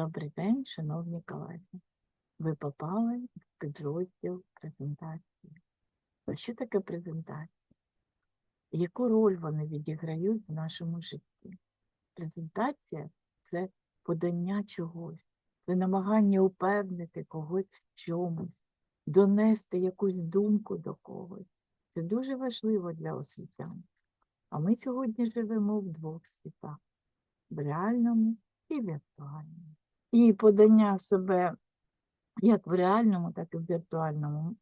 Добрий день, шановні колеги. Ви попали в підрозділ презентації. Що таке презентація? Яку роль вони відіграють в нашому житті? Презентація це подання чогось, це намагання упевнити когось в чомусь, донести якусь думку до когось. Це дуже важливо для освітян. А ми сьогодні живемо в двох світах в реальному і віртуальному. І подання себе як в реальному, так і в віртуальному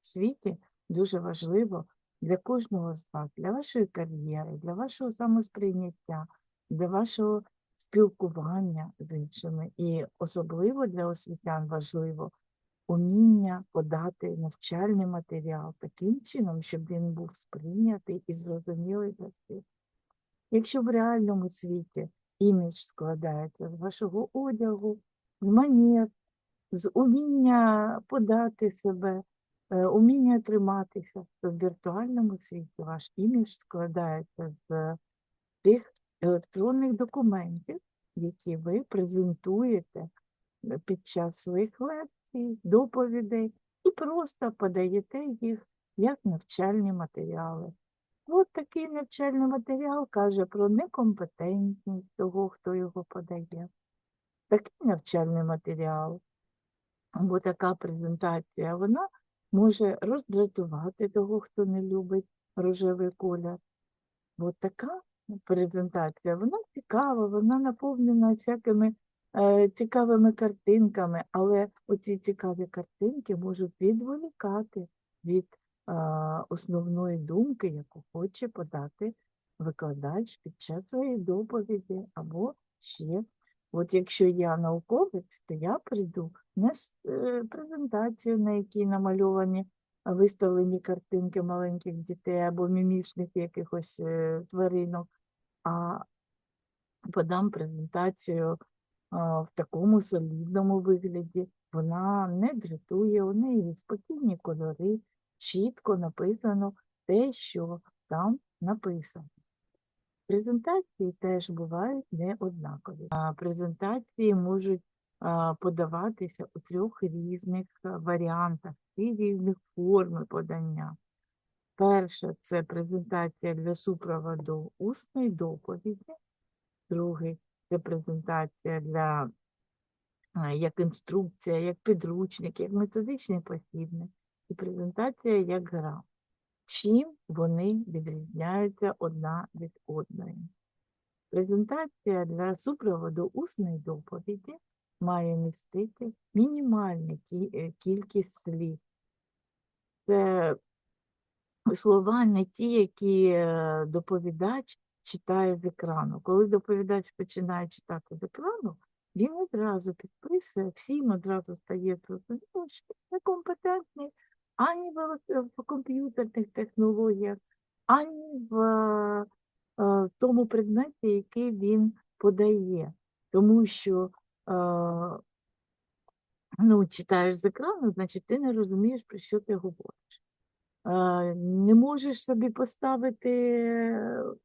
світі дуже важливо для кожного з вас, для вашої кар'єри, для вашого самосприйняття, для вашого спілкування з іншими. І особливо для освітян важливо уміння подати навчальний матеріал таким чином, щоб він був сприйнятий і зрозумілий для всіх. Якщо в реальному світі імідж складається з вашого одягу, з манер, з уміння подати себе, е, уміння триматися, в віртуальному світі ваш імідж складається з тих електронних документів, які ви презентуєте е, під час своїх лекцій, доповідей і просто подаєте їх як навчальні матеріали. От такий навчальний матеріал каже про некомпетентність того, хто його подає. Такий навчальний матеріал або така презентація, вона може роздратувати того, хто не любить рожевий колір. Бо така презентація, вона цікава, вона наповнена всякими е, цікавими картинками, але оці цікаві картинки можуть відволікати від основної думки, яку хоче подати викладач під час своєї доповіді або ще. От якщо я науковець, то я прийду на е, презентацію, на якій намальовані виставлені картинки маленьких дітей або мімічних якихось е, тваринок, а подам презентацію в такому солідному вигляді. Вона не дратує, у неї спокійні кольори, чітко написано те, що там написано. Презентації теж бувають не однакові. А презентації можуть подаватися у трьох різних варіантах, і різних форми подання. Перша це презентація для супроводу усної доповіді. Другий це презентація для як інструкція, як підручник, як методичний посібник, і презентація як гра. Чим вони відрізняються одна від одної? Презентація для супроводу усної доповіді має містити мінімальну е, кількість слів. Це слова не ті, які е, доповідач читає з екрану. Коли доповідач починає читати з екрану, він одразу підписує, всім одразу стає зрозуміло, що він некомпетентний ані в, в комп'ютерних технологіях, ані в е, е, тому предметі, який він подає. Тому що е, ну, читаєш з екрану, значить ти не розумієш, про що ти говориш. Е, Не можеш собі поставити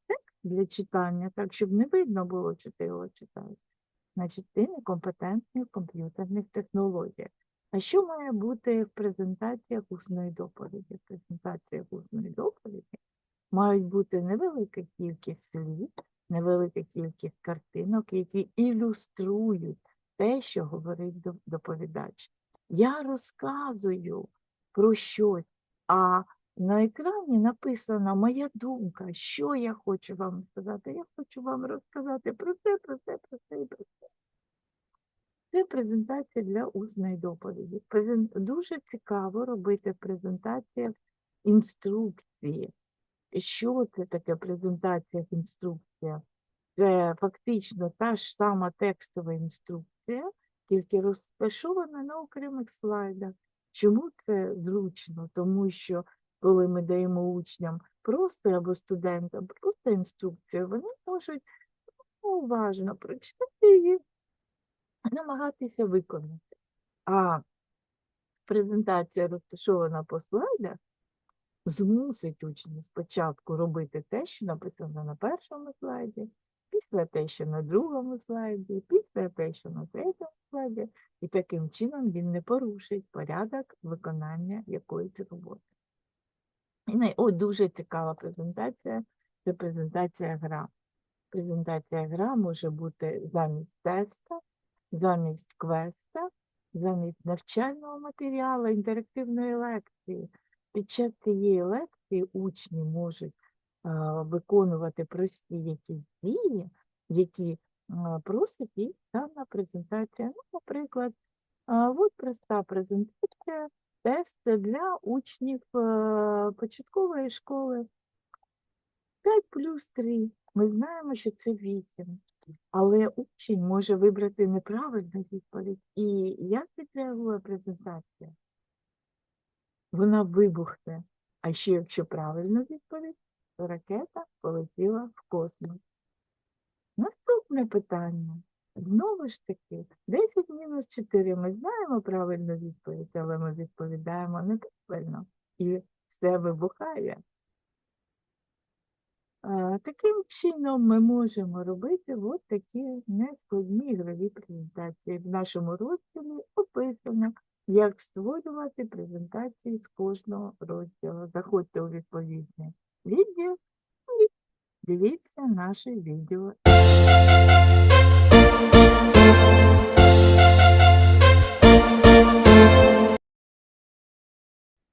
текст для читання, так, щоб не видно було, що ти його читаєш. Значить, ти некомпетентний в комп'ютерних технологіях. А що має бути в презентаціях усної доповіді? В презентаціях усної доповіді мають бути невелика кількість слів, невелика кількість картинок, які ілюструють те, що говорить доповідач. Я розказую про щось, а на екрані написана моя думка, що я хочу вам сказати. Я хочу вам розказати про це, про це, про це і про це. Це презентація для усної доповіді. Дуже цікаво робити в презентаціях інструкції. Що це таке презентація інструкція? Це фактично та ж сама текстова інструкція, тільки розташована на окремих слайдах. Чому це зручно? Тому що коли ми даємо учням просто або студентам просто інструкцію, вони можуть ну, уважно прочитати її намагатися виконати. А презентація розташована по слайдах змусить учнів спочатку робити те, що написано на першому слайді, після те, що на другому слайді, після те, що на третьому слайді, і таким чином він не порушить порядок виконання якоїсь роботи. І. О, дуже цікава презентація. Це презентація гра. Презентація гра може бути замість теста, замість квеста, замість навчального матеріалу, інтерактивної лекції. Під час цієї лекції учні можуть виконувати прості якісь дії, які просить їх дана презентація. Ну, наприклад, от проста презентація, тест для учнів початкової школи. 5 плюс 3. Ми знаємо, що це 8. Але учень може вибрати неправильну відповідь. І як відреагує презентація? Вона вибухне. А ще якщо правильна відповідь, то ракета полетіла в космос. Наступне питання. Знову ж таки, 10 мінус 4 ми знаємо правильну відповідь, але ми відповідаємо неправильно. І все вибухає. Таким чином ми можемо робити от такі нескладні ігрові презентації. В нашому розділі описано, як створювати презентації з кожного розділу. Заходьте у відповідне відео і дивіться наше відео.